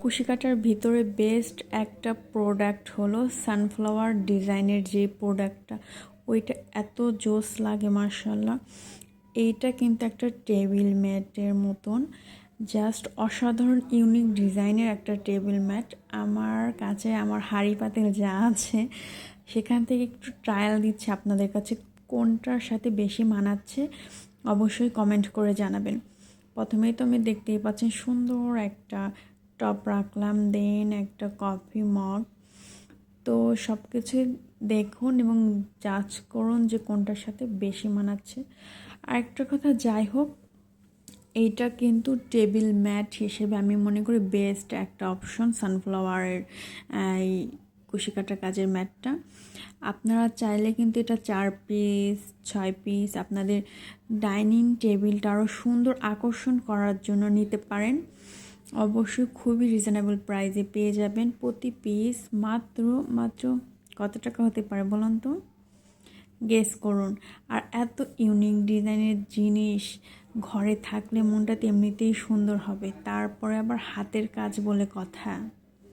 কুশিকাটার ভিতরে বেস্ট একটা প্রোডাক্ট হলো সানফ্লাওয়ার ডিজাইনের যে প্রোডাক্টটা ওইটা এত জোস লাগে মার্শাল্লাহ এইটা কিন্তু একটা টেবিল ম্যাটের মতন জাস্ট অসাধারণ ইউনিক ডিজাইনের একটা টেবিল ম্যাট আমার কাছে, আমার হাড়ি পাতিল যা আছে, সেখান থেকে একটু ট্রায়াল দিচ্ছে আপনাদের কাছে, কোনটার সাথে বেশি মানাচ্ছে, অবশ্যই কমেন্ট করে জানাবেন। প্রথমেই তো আমি দেখতেই পাচ্ছেন সুন্দর একটা টপ রাখলাম দেন একটা কফি মগ তো সব কিছুই দেখুন এবং জাজ করুন যে কোনটার সাথে বেশি মানাচ্ছে। আরেকটা কথা, যাই হোক, এইটা কিন্তু টেবিল ম্যাট হিসেবে আমি মনে করি বেস্ট একটা অপশন সানফ্লাওয়ারের এই কুশিকাটা কাজের ম্যাটটা আপনারা চাইলে কিন্তু এটা চার পিস ছয় পিস আপনাদের ডাইনিং টেবিলটা আরও সুন্দর আকর্ষণ করার জন্য নিতে পারেন। অবশ্যই খুবই রিজনেবল প্রাইসে পেয়ে যাবেন প্রতি পিস মাত্র মাত্র কত টাকা হতে পারে বলুন তো? গেস করুন। আর এত ইউনিক ডিজাইনের জিনিস ঘরে থাকলে মনটা তেমনিতেই সুন্দর হবে। তারপরে আবার হাতের কাজ বলে কথা।